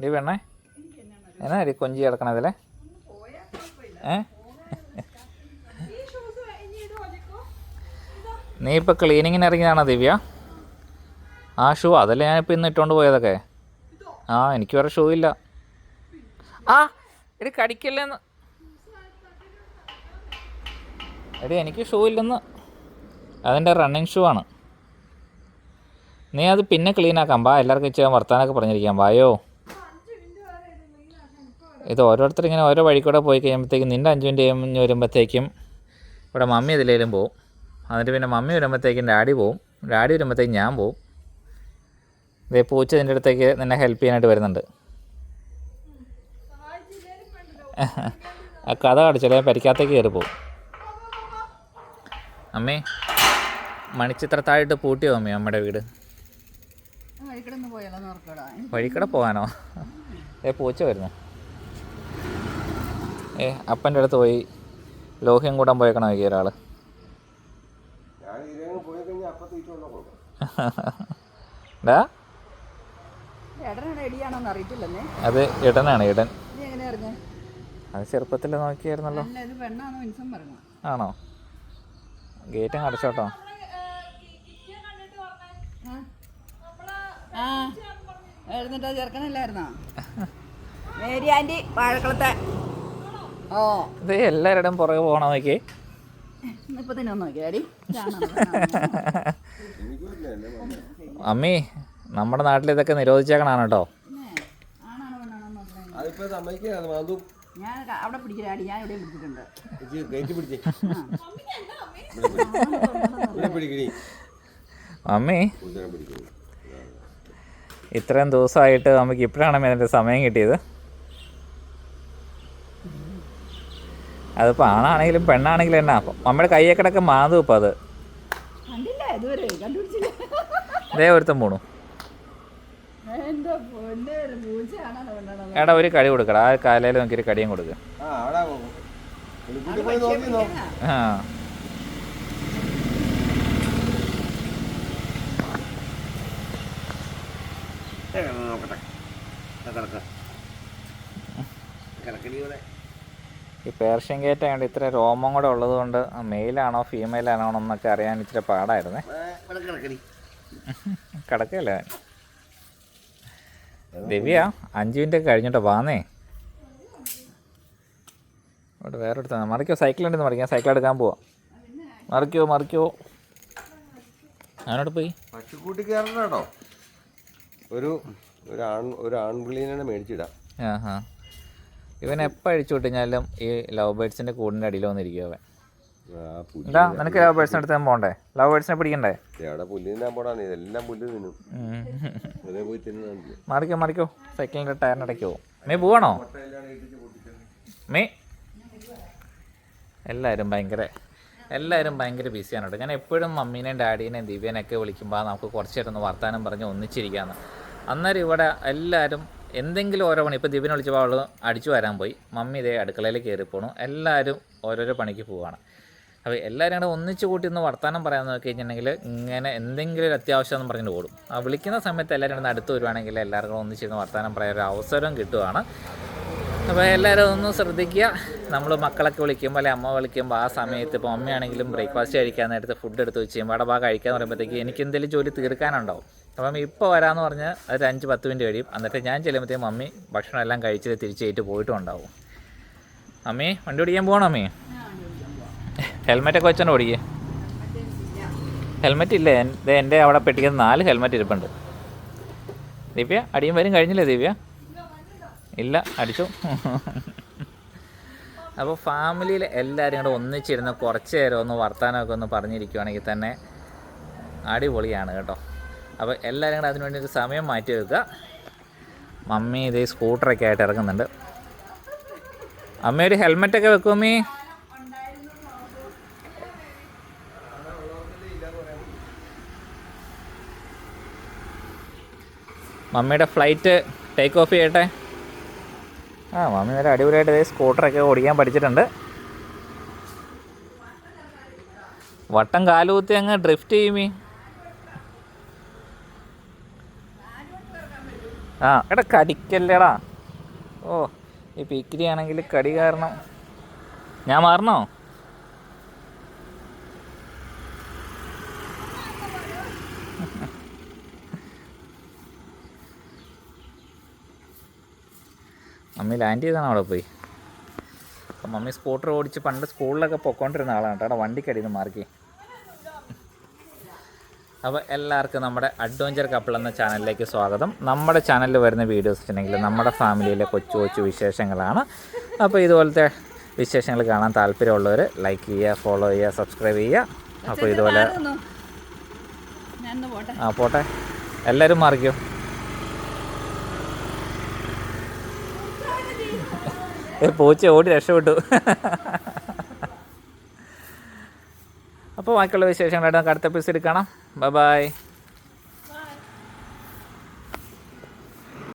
D പെണ്ണേ. എന്നാ D കൊഞ്ചി കിടക്കണതിലെ ഏ? നീ ഇപ്പോൾ ക്ലീനിങ്ങിന് ഇറങ്ങിയതാണോ ദിവ്യ? ആ ഷൂ അതല്ലേ ഞാനിപ്പോൾ ഇന്ന് ഇട്ടുകൊണ്ട് പോയതൊക്കെ? ആ എനിക്ക് വേറെ ഷൂ ഇല്ല. ആ എടി കടിക്കില്ലെന്ന്. എടി എനിക്ക് ഷൂ ഇല്ലെന്ന്. അതെന്റെ റണ്ണിങ് ഷൂ ആണ്. നീ അത് പിന്നെ ക്ലീൻ ആക്കാം. ബാ എല്ലാവർക്കും ഇച്ചിരി വർത്താനൊക്കെ പറഞ്ഞിരിക്കാം. വായോ. ഇത് ഓരോരുത്തർ ഇങ്ങനെ ഓരോ വഴി കൂടെ പോയി കഴിയുമ്പോഴത്തേക്കും നിന്റെ അഞ്ചുവിന്റെ അമ്മ കഴിഞ്ഞ് വരുമ്പോഴത്തേക്കും ഇവിടെ മമ്മി ഇതിലേലും പോവും. എന്നിട്ട് പിന്നെ മമ്മി വരുമ്പോഴത്തേക്കും ഡാഡി പോവും. ഡാഡി വരുമ്പോഴത്തേക്കും ഞാൻ പോവും. ഇതേ പൂച്ച നിന്റെ അടുത്തേക്ക് നിന്നെ ഹെൽപ്പ് ചെയ്യാനായിട്ട് വരുന്നുണ്ട്. ആ കഥ കടിച്ചാലേ പരിക്കാത്തേക്ക് കയറി പോവും. അമ്മേ മണിച്ചിത്രത്താഴിട്ട് പൂട്ടിയോ അമ്മേ അമ്മയുടെ വീട്? വഴിക്കട പോവാനോ നോർക്കടാ വഴിക്കടെ പോകാനോ? ഏ പൂച്ച വരുന്നു. ഏ അപ്പന്റെ അടുത്ത് പോയി ലോഹ്യം കൂടാൻ പോയേക്കണോ നോക്കിയ ഒരാൾ അത് ഇടനാണ് ഇടൻ അത് ചെറുപ്പത്തിൽ നോക്കിയായിരുന്നല്ലോ. ആണോ? ഗേറ്റ് അടച്ചോട്ടോ. ആ. എഴുന്നിട്ട് ചെറുക്കനല്ലായിരുന്നോ? മേരി ആന്റി വാഴക്കുളത്തെ. ഇത് എല്ലാവരുടെയും പുറകെ പോകണോ നോക്കി അമ്മി നമ്മുടെ നാട്ടിൽ ഇതൊക്കെ നിരോധിച്ചേക്കണാണ് കേട്ടോ. ഞാൻ അവിടെ ഞാൻ ഇവിടെ പിടിച്ചിട്ടുണ്ട് അമ്മി ഇത്രയും ദിവസമായിട്ട് നമുക്ക് ഇപ്പോഴാണ് ഇതിന്റെ സമയം കിട്ടിയത്. അതിപ്പോൾ ആണാണെങ്കിലും പെണ്ണാണെങ്കിലും എന്നാ? അപ്പം നമ്മുടെ കയ്യേക്കടൊക്കെ മാതും ഇപ്പം അത്. കണ്ടില്ല ഇതുവരെ കണ്ടുപിടിച്ചില്ല. ഇതേ ഒരുത്തം പോണു എടാ ഒരു കടി കൊടുക്കടാ. ആ കാലയിൽ നോക്കിയൊരു കടിയും കൊടുക്കുക ആ നോക്കട്ടെ. കിടക്ക. കിടക്കണി ഇവിടെ. ഈ പേർഷ്യൻ ഗേറ്റ് ആയതുകൊണ്ട് ഇത്ര രോമം കൂടെ ഉള്ളത് കൊണ്ട് മെയിലാണോ ഫീമെയിലാണോ എന്നൊക്കെ അറിയാൻ ഇച്ചിരി പാടായിരുന്നേ. കിടക്കല്ലേ ദിവ്യ അഞ്ച് മിനിറ്റ് ഒക്കെ കഴിഞ്ഞിട്ടോ വാന്നേ. ഇവിടെ വേറെ അടുത്ത മറിക്കോ സൈക്കിൾ ഉണ്ടെന്ന് മറിക്കാം. സൈക്കിൾ എടുക്കാൻ പോവാം. മറിക്കോ മറിക്കോ. അവനോട് പോയി. പട്ടിക്കൂട്ടി കയറണോ ഒരു ഒരു ആൺ ഒരു ആൺപിള്ളീനെ മേടിച്ചിടാം. ആ ഹാ ഇവൻ എപ്പോൾ അഴിച്ചു വിട്ടുകഴിഞ്ഞാലും ഈ ലവ് ബേർഡ്സിന്റെ കൂടിന്റെ അടിയിൽ വന്നിരിക്കും അവൻ. എന്താ നിനക്ക് ലവ് ബേഡ്സിന്റെ അടുത്ത് പോണ്ടേ? ലവ് ബേഡ്സിനെ പിടിക്കണ്ടേ? അവിടെ പുല്ല് തിന്നാൻ പോടാണ് ഇതെല്ലാം പുല്ല് തിന്നും. പോയി തിന്നു മറിക്കോ മറിക്കോ. സൈക്കിളിന്റെ ടയറിനിടയ്ക്ക് പോകും. മേ പോവാണോ? മേ. എല്ലാവരും ഭയങ്കര എല്ലാവരും ഭയങ്കര ബിസിയാണ് കേട്ടോ. ഞാൻ എപ്പോഴും മമ്മീനെയും ഡാഡീനെയും ദിവ്യനെയൊക്കെ വിളിക്കുമ്പോൾ നമുക്ക് കുറച്ച് നേരം ഒന്ന് വർത്താനം പറഞ്ഞ് ഒന്നിച്ചിരിക്കാമെന്ന് അന്നേരം ഇവിടെ എല്ലാവരും എന്തെങ്കിലും ഓരോ പണി ഇപ്പോൾ ദിവ്യനെ വിളിച്ചപ്പോൾ അവൾ അടിച്ചു വരാൻ പോയി. മമ്മി ഇതേ അടുക്കളയിൽ കയറി പോണു. എല്ലാവരും ഓരോരോ പണിക്ക് പോവുകയാണ് അപ്പോൾ എല്ലാവരും കൂടെ ഒന്നിച്ച് കൂട്ടി ഒന്ന് വർത്താനം പറയാൻ നോക്കി കഴിഞ്ഞിട്ടുണ്ടെങ്കിൽ ഇങ്ങനെ എന്തെങ്കിലും ഒരു അത്യാവശ്യം എന്ന് പറഞ്ഞിട്ട് ഓടും. ആ വിളിക്കുന്ന സമയത്ത് എല്ലാവരും കൂടെ അടുത്ത് വരുവാണെങ്കിൽ എല്ലാവർക്കും ഒന്നിച്ചിരുന്ന് വർത്താനം പറയാൻ ഒരു അവസരം കിട്ടുവാണ്. അപ്പോൾ എല്ലാവരും ഒന്ന് ശ്രദ്ധിക്കുക. നമ്മൾ മക്കളൊക്കെ വിളിക്കുമ്പോൾ അല്ലെങ്കിൽ അമ്മ വിളിക്കുമ്പോൾ ആ സമയത്ത് ഇപ്പോൾ അമ്മയാണെങ്കിലും ബ്രേക്ക്ഫാസ്റ്റ് കഴിക്കാൻ നേരത്തെ ഫുഡ് എടുത്ത് വെച്ച് കഴിയുമ്പോൾ ഭാഗം കഴിക്കാന്ന് പറയുമ്പോഴത്തേക്ക് എനിക്ക് എന്തെങ്കിലും ജോലി തീർക്കാനുണ്ടാവും. അപ്പം ഇപ്പോൾ വരാമെന്ന് പറഞ്ഞ് ഒരു അഞ്ച് പത്ത് മിനിറ്റ് കഴിയും. എന്നിട്ട് ഞാൻ ചെല്ലുമ്പോഴത്തേക്കും മമ്മി ഭക്ഷണം എല്ലാം കഴിച്ച് തിരിച്ചേറ്റ് പോയിട്ടും ഉണ്ടാവും അമ്മേ വണ്ടി ഓടിക്കാൻ പോകണം അമ്മേ ഹെൽമെറ്റൊക്കെ വെച്ചോണ്ട് ഓടിക്കേ. ഹെൽമെറ്റ് ഇല്ല? എന്റെ അവിടെ പെട്ടിക്കുന്ന നാല് ഹെൽമെറ്റ് ഇരിപ്പുണ്ട്. ദിവ്യ അടിയും വരും കഴിഞ്ഞില്ലേ ദിവ്യ? ഇല്ല അടിച്ചു. അപ്പോൾ ഫാമിലിയിൽ എല്ലാവരും കൂടെ ഒന്നിച്ചിരുന്ന് കുറച്ച് നേരം ഒന്ന് വർത്താനമൊക്കെ ഒന്ന് പറഞ്ഞിരിക്കുവാണെങ്കിൽ തന്നെ അടിപൊളിയാണ് കേട്ടോ. അപ്പോൾ എല്ലാവരും കൂടെ അതിനുവേണ്ടി ഒരു സമയം മാറ്റി വെക്കുക. മമ്മി ഇതേ സ്കൂട്ടറൊക്കെ ആയിട്ട് ഇറങ്ങുന്നുണ്ട്. അമ്മ ഒരു ഹെൽമെറ്റൊക്കെ വെക്കും അമ്മീ. മമ്മിയുടെ ഫ്ലൈറ്റ് ടേക്ക് ഓഫ് ചെയ്യട്ടെ. ആ മമ്മി നല്ല അടിപൊളിയായിട്ട് ഇതേ സ്കൂട്ടറൊക്കെ ഓടിക്കാൻ പഠിച്ചിട്ടുണ്ട്. വട്ടം കാലുകുത്തി അങ്ങ് ഡ്രിഫ്റ്റ് ചെയ്യുമീ. ആ. എടാ കടിക്കല്ലേടാ. ഓ ഈ പിക്കിരി ആണെങ്കിൽ കടി കാരണം. ഞാൻ മാറണോ? മമ്മി ലാൻഡ് ചെയ്താണ് അവിടെ പോയി? അപ്പം മമ്മി സ്കൂട്ടർ ഓടിച്ച് പണ്ട് സ്കൂളിലൊക്കെ പൊക്കോണ്ടിരുന്ന ആളാണ് കേട്ടോ. വണ്ടിക്കടിയിൽ നിന്ന് മാർക്കി അപ്പോൾ എല്ലാവർക്കും നമ്മുടെ അഡ്വഞ്ചർ കപ്പിൾ എന്ന ചാനലിലേക്ക് സ്വാഗതം. നമ്മുടെ ചാനലിൽ വരുന്ന വീഡിയോസ് വെച്ചിട്ടുണ്ടെങ്കിൽ നമ്മുടെ ഫാമിലിയിലെ കൊച്ചു കൊച്ചു വിശേഷങ്ങളാണ്. അപ്പോൾ ഇതുപോലത്തെ വിശേഷങ്ങൾ കാണാൻ താല്പര്യമുള്ളവർ ലൈക്ക് ചെയ്യുക ഫോളോ ചെയ്യുക സബ്സ്ക്രൈബ് ചെയ്യുക. അപ്പോൾ ഇതുപോലെ ആ പോട്ടെ. എല്ലാവരും മാറിക്കോ. പൂച്ച ഓടി രക്ഷപ്പെട്ടു. അപ്പോൾ ബാക്കിയുള്ള വിശേഷങ്ങളായിട്ട് നമുക്ക് അടുത്ത എപ്പിസോഡ് കാണാം. ബൈ